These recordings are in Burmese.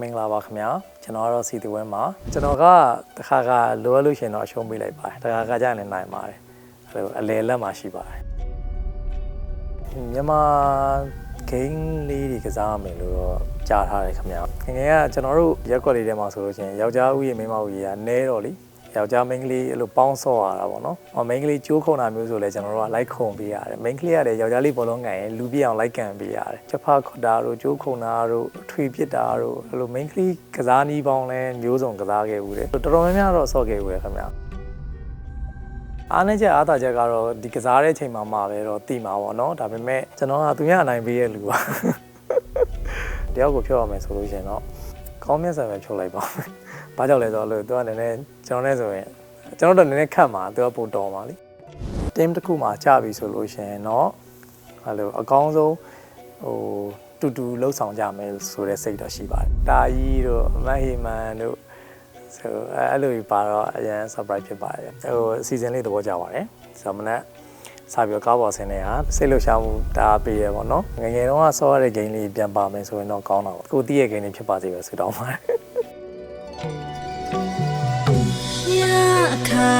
မင်္ဂလာပါခင်ဗျာကျွန်တော်ကတော့စီတူဝင်းပါကျွန်တော်ကတခါကလိုအပ်လို့ရှရင်တော့အရှုံးပေးလိုက်ပါတယ်တခါကကြာရင်လည်းနိုင်ပါတယ်အဲ့လိုအလဲလက်မှာရှိပါတယ်မြန်မာဂိမ်းလေးတွေကစားမယ်လို့တော့ကြားထားတယ်ခင်ဗျာငယ်ငယ်ကကျွန်တော်တို့ရက်ကွက်လေးထဲမှာဆိုလို့ရှရင်ယောက်ျားဦးရေမိန်းမဦးရေကနဲတော့လी ယောက်ျားမိန်းကလေးအဲ့လိုပေါင်းဆော့ရတာပေါ့နော်။ဟောမိန်းကလေးကျိုးခုံတာမျိုးဆိုလဲကျွန်တော်တို့ကလိုက်ခုံပေးရတယ်။မိန်းကလေးကလည်းယောက်ျားလေးဘောလုံးငန်ရင်လူပြည့်အောင်လိုက်ကန်ပေးရတယ်။ချက်ဖာခွတ်တာတို့ကျိုးခုံတာတို့အထွေပစ်တာတို့အဲ့လိုမိန်းကလေးကစားနည်းပေါင်းလဲမျိုးစုံကစားခဲ့ဦးတယ်။တော်တော်များများတော့ဆော့ခဲ့ဦးတယ်ခင်ဗျာ။အားနဲ့ချက်အားသာချက်ကတော့ဒီကစားတဲ့အချိန်မှာမှပဲတော့တည်မှာပေါ့နော်။ဒါပေမဲ့ကျွန်တော်ကသူရအနိုင်ပေးရဲ့လူပါ။တယောက်ကိုဖြုတ်ရမယ်ဆိုလို့ရှိရင်တော့ ကောင်းမြတ်ဆန်ပဲဖြုတ်လိုက်ပါမယ်။ဘာကြောင့်လဲဆိုတော့လို့သူကလည်းနည်းနည်းကျွန်တော်နဲ့ဆိုရင်ကျွန်တော်တို့နည်းနည်းခတ်မှာသူကပိုတော်ပါလိ။ team တစ်ခုမှာကြာပြီဆိုလို့ရှိရင်တော့အဲ့လိုအကောင်းဆုံးဟိုတူတူလှုပ်ဆောင်ကြမယ်ဆိုတဲ့စိတ်တော့ရှိပါတယ်။တာကြီးတို့အမတ်ဟီမန်တို့ဆိုအဲ့အဲ့လိုကြီးပါတော့အရင် surprise ဖြစ်ပါတယ်။ဟိုအစီအစဉ်လေးသဘောကျပါတယ်။ဆိုတော့မနက် စပြီးတော့ကားပေါ်ဆင်းနေတာစိတ်လှုပ်ရှားမှုတအားပေးရပေါ့နော်ငငယ်တော့ကဆော့ရတဲ့ဂိမ်းလေးပြန်ပါမယ်ဆိုရင်တော့ကောင်းတာပေါ့ကိုတည့်ရဲ့ဂိမ်းလေးဖြစ်ပါစေပဲဆုတောင်းပါတယ်ညအခါ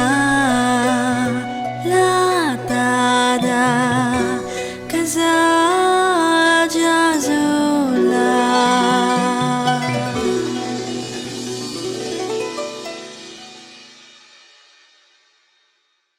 လာတာဒါကစား